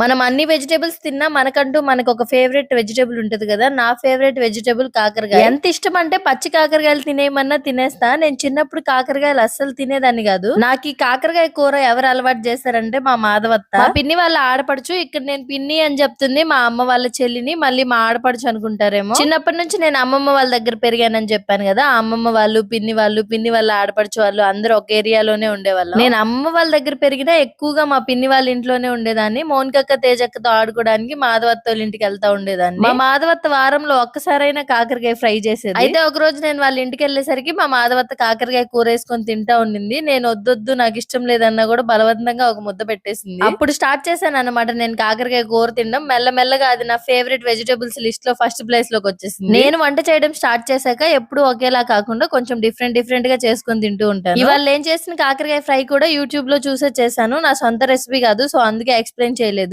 మనం అన్ని వెజిటేబుల్స్ తిన్నా మనకంటూ మనకు ఒక ఫేవరెట్ వెజిటేబుల్ ఉంటది కదా నా ఫేవరెట్ వెజిటేబుల్ కాకరకాయ ఎంత ఇష్టం అంటే పచ్చి కాకరకాయలు తినేయమన్నా తినేస్తా. నేను చిన్నప్పుడు కాకరకాయలు అస్సలు తినేదాన్ని కాదు. నాకు ఈ కాకరకాయ కూర ఎవరు అలవాటు చేశారంటే మా మాధవత్త. మా పిన్ని వాళ్ళ ఆడపడుచు ఇక్కడ నేను పిన్ని అని చెప్తుంది మా అమ్మ వాళ్ళ చెల్లిని మళ్ళీ మా ఆడపడుచు అనుకుంటారేమో. చిన్నప్పటి నుంచి నేను అమ్మమ్మ వాళ్ళ దగ్గర పెరిగానని చెప్పాను కదా ఆ అమ్మమ్మ వాళ్ళు పిన్ని వాళ్ళు పిన్ని వాళ్ళ ఆడపడుచు వాళ్ళు అందరూ ఒక ఏరియాలోనే ఉండేవాళ్ళం. నేను అమ్మ వాళ్ళ దగ్గర పెరిగినా ఎక్కువగా మా పిన్ని వాళ్ళ ఇంట్లోనే ఉండేదాన్ని. మౌనికక్క తేజక్కతో ఆడుకోవడానికి మాధవత్త ఇంటికి వెళ్తా ఉండేదాన్ని. మా మాధవత్త వారంలో ఒక్కసారైనా కాకరకాయ ఫ్రై చేసేది. అయితే ఒక రోజు నేను వాళ్ళ ఇంటికి వెళ్ళేసరికి మా మాధవత్త కాకరకాయ కూర వేసుకొని తింటా ఉండింది. నేను వద్దొద్దు నాకు ఇష్టం లేదన్నా కూడా బలవంతంగా ఒక ముద్ద పెట్టేసింది. అప్పుడు స్టార్ట్ చేశాను అనమాట నేను కాకరకాయ కూర తినడం. మెల్లమెల్లగా అది నా ఫేవరెట్ వెజిటేబుల్స్ లిస్ట్లో ఫస్ట్ ప్లేస్లోకి వచ్చేసింది. నేను వంట చేయడం స్టార్ట్ చేశాక ఎప్పుడు ఒకేలా కాకుండా కొంచెం డిఫరెంట్ డిఫరెంట్గా చేసుకొని తింటూ ఉంటాను. ఇవాళ ఏం చేసిన కాకరకాయ ఫ్రై కూడా యూట్యూబ్లో చూసే చేశాను. నా సొంత రెసిపీ కాదు సో అందుకే ఎక్స్ప్లెయిన్ చేయలేదు.